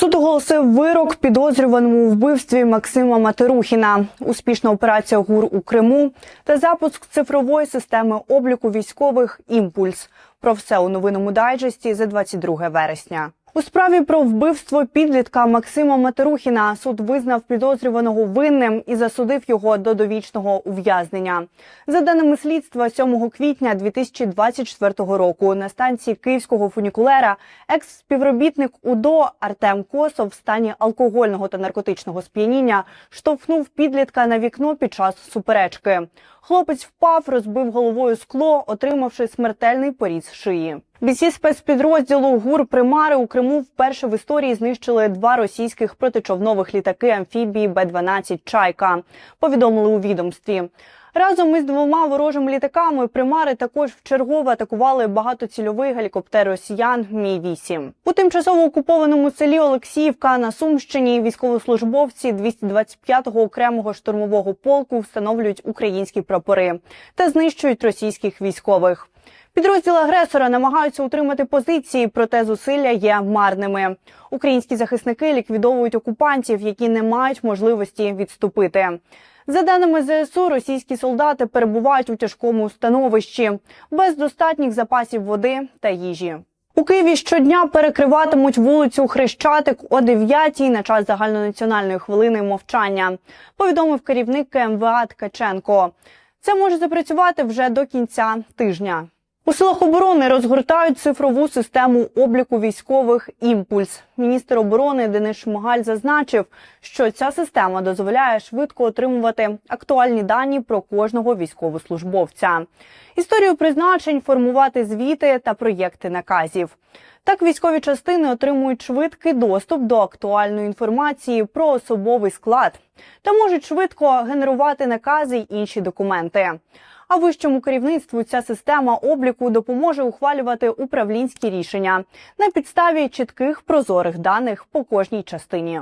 Суд оголосив вирок підозрюваному у вбивстві Максима Матерухіна, успішна операція ГУР у Криму та запуск цифрової системи обліку військових Імпульс. Про все у новинному дайджесті за 22 вересня. У справі про вбивство підлітка Максима Матерухіна суд визнав підозрюваного винним і засудив його до довічного ув'язнення. За даними слідства, 7 квітня 2024 року на станції київського фунікулера екс-співробітник УДО Артем Косов в стані алкогольного та наркотичного сп'яніння штовхнув підлітка на вікно під час суперечки. Хлопець впав, розбив головою скло, отримавши смертельний поріз шиї. Бійці спецпідрозділу ГУР Примари у Криму вперше в історії знищили два російських протичовнових літаки амфібії Б-12 Чайка. Повідомили у відомстві. Разом із двома ворожими літаками примари також вчергово атакували багатоцільовий гелікоптер росіян Мі 8 у тимчасово окупованому селі Олексіївка на Сумщині. Військовослужбовці 225-го окремого штурмового полку встановлюють українські прапори та знищують російських військових. Підрозділи агресора намагаються утримати позиції, проте зусилля є марними. Українські захисники ліквідовують окупантів, які не мають можливості відступити. За даними ЗСУ, російські солдати перебувають у тяжкому становищі без достатніх запасів води та їжі. У Києві щодня перекриватимуть вулицю Хрещатик о 9 на час загальнонаціональної хвилини мовчання. Повідомив керівник КМВА Ткаченко. Це може запрацювати вже до кінця тижня. У силах оборони розгортають цифрову систему обліку військових імпульс. Міністр оборони Денис Шмигаль зазначив, що ця система дозволяє швидко отримувати актуальні дані про кожного військовослужбовця, історію призначень, формувати звіти та проєкти наказів. Так, військові частини отримують швидкий доступ до актуальної інформації про особовий склад та можуть швидко генерувати накази й інші документи. А вищому керівництву ця система обліку допоможе ухвалювати управлінські рішення на підставі чітких прозорих даних по кожній частині.